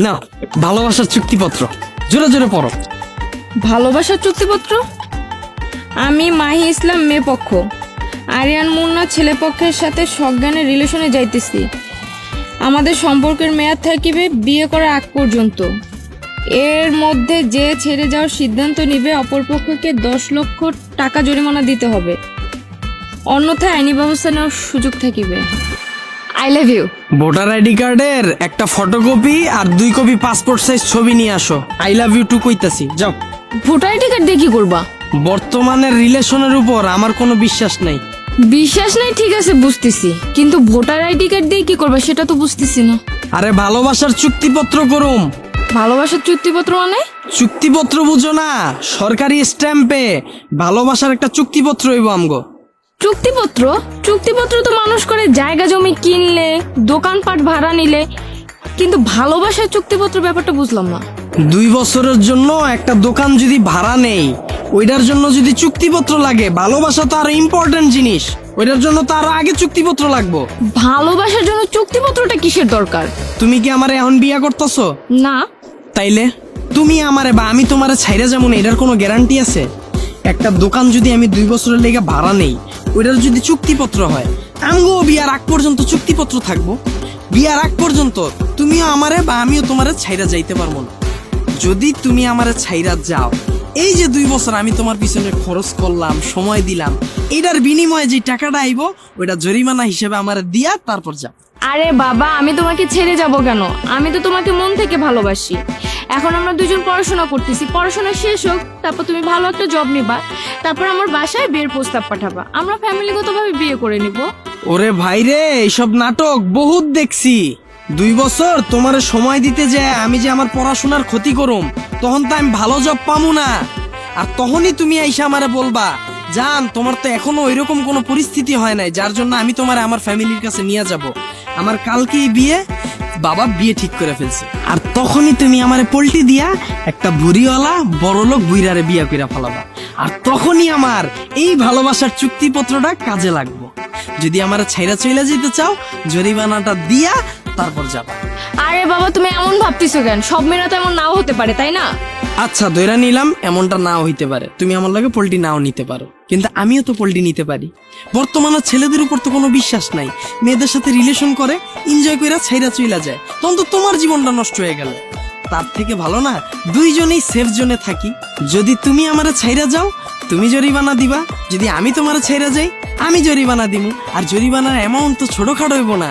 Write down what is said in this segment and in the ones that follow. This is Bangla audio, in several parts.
না, ভালোবাসার চুক্তিপত্র। জোরে জোরে পড়ো। ভালোবাসার চুক্তিপত্র? আমি মাহি ইসলাম, মেয়ে পক্ষ। আরিয়ান মুন্না, ছেলে পক্ষের সাথে সজ্ঞানের রিলেশনে যাইতেছি। আমাদের সম্পর্কের মেয়াদ থাকিবে বিয়ে করার আগ পর্যন্ত। এর মধ্যে যে ছেড়ে যাওয়ার সিদ্ধান্ত নিবে, অপরপক্ষকে দশ লক্ষ টাকা জরিমানা দিতে হবে। অন্যথায় আইনি ব্যবস্থা নেওয়ার সুযোগ থাকিবে। I love you voter ID কার্ডের একটা ফটোকপি আর দুই কপি পাসপোর্ট সাইজ ছবি নিয়ে আসো। আই লাভ ইউ টু কইতাছি। যাও। ভোটার টিকিট দিয়ে কি করবা? বর্তমানের রিলেশনের উপর আমার কোনো বিশ্বাস নাই। বিশ্বাস নাই ঠিক আছে বুঝতেছি। কিন্তু ভোটার আইডি কার্ড দিয়ে কি করবা সেটা তো বুঝতেছি না। আরে ভালোবাসার চুক্তিপত্র করুম। ভালোবাসার চুক্তিপত্র মানে? চুক্তিপত্র বুঝো না সরকারি স্ট্যাম্পে ভালোবাসার একটা চুক্তিপত্র হইব আমগো। চুক্তিপত্র? চুক্তিপত্র তো মানুষ করে জায়গা জমি কিনলে দোকানপাট ভাড়া নিলে কিন্তু ভালোবাসার চুক্তিপত্র ব্যাপারটা বুঝলাম না। দুই বছরের জন্য একটা দোকান যদি ভাড়া নেই ওইটার জন্য যদি চুক্তিপত্র লাগে ভালোবাসা তো আরও ইম্পর্টেন্ট জিনিস ওইটার জন্য তো আরও আগে চুক্তিপত্র লাগবো। ভালোবাসার জন্য চুক্তিপত্রটা কিসের দরকার? তুমি কি আমার এখন বিয়া করতেছো? না। তাইলে? তুমি আমারে বা আমি তোমারে ছাইরা যেমন এটার কোনো গ্যারান্টি আছে? একটা দোকান যদি আমি দুই বছরের লেগে ভাড়া নেই, ওইটার যদি চুক্তিপত্র হয় আমগো বিয়ার আগ পর্যন্ত চুক্তিপত্র থাকব। বিয়ার আগ পর্যন্ত তুমিও আমারে বা আমিও তোমারে ছাইরা যাইতে পারব না। যদি তুমি আমারে ছাইরা যাও এই যে দুই বছর আমি তোমার পিছনে খরচ করলাম সময় দিলাম এটার বিনিময়ে যে টাকাটা আইব ওইটা জরিমানা হিসেবে আমার দিয়া তারপর যাও আরে বাবা আমি তোমাকে ছেড়ে যাব কেন? আমি তো তোমাকে মন থেকে ভালোবাসি। এখন আমরা দুজন পড়াশোনা করতেছি পড়াশোনা শেষ হোক তারপর তুমি ভালো একটা জব নিবা তারপর আমার বাসায় বিয়ের প্রস্তাব পাঠাবা। আমরা ফ্যামিলিগতভাবে বিয়ে করে নিব। ওরে ভাই রে এইসব নাটক বহুত দেখছি। দুই বছর তোমার সময় দিতে যে আমি যে আমার পড়াশোনার ক্ষতি করুম, তখন তো আমি ভালো জব পামু না। আর তখনই তুমি আইসা আমারে বলবা, জান, তোমার তো এখনও ওইরকম কোনো পরিস্থিতি হয় নাই, যার জন্য আমি তোমার আমার ফ্যামিলির কাছে নিয়ে যাব। আমার কালকেই বিয়ে, বাবা বিয়ে ঠিক করে ফেলছে। আর তখনই তুমি আমারে পল্টি দিয়া একটা ভুরিওয়ালা বড়লোক বুইরারে বিয়া কইরা ফেলাবা। আর তখনই আমার এই ভালোবাসার চুক্তিপত্রটা কাজে লাগবো। যদি আমার ছাইরা চইলা যেতে চাও, জরিমানাটা দিয়া তারপর যাবা। আরে বাবা তুমি এমন ভাবতেছো কেন? সব মেয়েরা তো এমন নাও হতে পারে তাই না? আচ্ছা দইরা নিলাম এমনটা নাও হইতে পারে। তুমি আমার লাগে পোল্ট্রি নাও নিতে পারো। কিন্তু আমিও তো পোল্ট্রি নিতে পারি। বর্তমানে ছেলেদের উপর তো কোনো বিশ্বাস নাই। মেয়েদের সাথে রিলেশন করে এনজয় কইরা ছাইরা চইলা যায়। তখন তো তোমার জীবনটা নষ্ট হয়ে গেল। তার থেকে ভালো না দুইজনেই সেফ জোনে থাকি। যদি তুমি আমারে ছাইরা যাও তুমি জরিমানা দিবা। যদি আমি তোমার ছাইরা যাই আমি জরিমানা দিমু। আর জরিমানার অ্যামাউন্ট তো ছোটখাটো হইব না।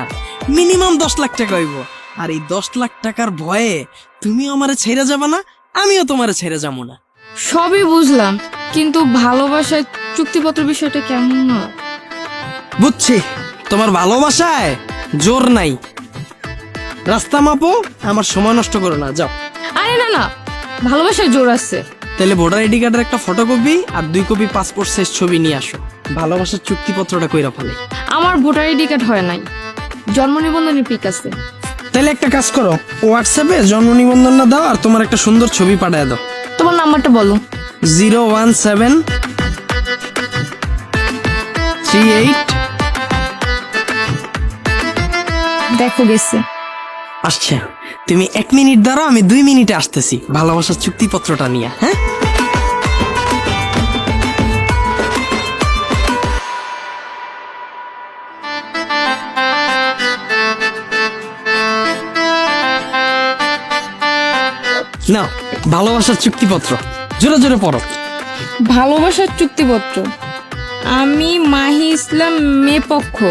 মিনিমাম দশ লাখ টাকা হইব। আর এই দশ লাখ টাকার ভয়ে তুমিও আমারে ছেড়ে যাবা না আমিও তোমারে ছেড়ে যাব না। সবই বুঝলাম কিন্তু ভালোবাসার চুক্তিপত্র বিষয়টা কেমন না? বুঝছি তোমার ভালোবাসায় জোর নাই। রাস্তা মাপো আমার সময় নষ্ট করো না যাও। আরে না না ভালোবাসায় জোর আছে। তাহলে ভোটার আইডি কার্ডের একটা ফটোকপি আর দুই কপি পাসপোর্ট সাইজ ছবি নিয়ে আসো। ভালোবাসার চুক্তিপত্রটা কইরা ফেলে। আমার ভোটার আইডি কার্ড হয় নাই। জন্ম নিবন্ধনের পিক আছে। তাহলে একটা কাজ করো হোয়াটসঅ্যাপে জন্ম নিবন্ধনটা দাও আর তোমার একটা সুন্দর ছবি পাঠায় দাও। তোমার নাম্বারটা বলো। Zero one seven three eight দেখো গেছে। আসছে। তুমি এক মিনিট দাঁড়াও আমি দুই মিনিটে আসতেছি। ভালোবাসার চুক্তিপত্রটা নিয়ে হ্যাঁ? না ভালোবাসার চুক্তিপত্র। জোরে জোরে পড়ো। ভালোবাসার চুক্তিপত্র? আমি মাহি ইসলাম মেয়ে পক্ষ।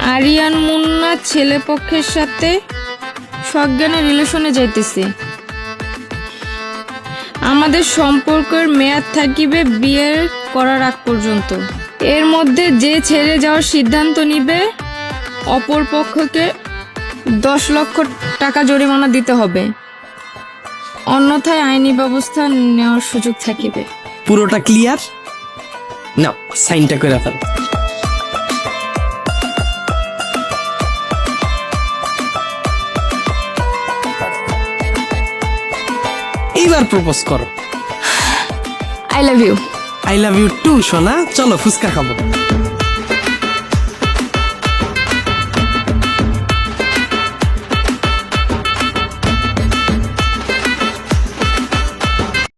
আরিয়ান মুন্না ছেলে পক্ষের সাথে সজ্ঞানের রিলেশনে যাইতেছি। আমাদের সম্পর্কের মেয়াদ থাকিবে বিয়ের করার আগ পর্যন্ত। এর মধ্যে যে ছেড়ে যাওয়ার সিদ্ধান্ত নিবে, অপর পক্ষকে দশ লক্ষ টাকা জরিমানা দিতে হবে। অন্যথায় আইনি ব্যবস্থা নেওয়ার সুযোগ থাকিবে। পুরোটা ক্লিয়ার? না সাইনটা করে ফেল। এইবার প্রপোজ করো। I love you I love you too সোনা। চলো ফুচকা খাব।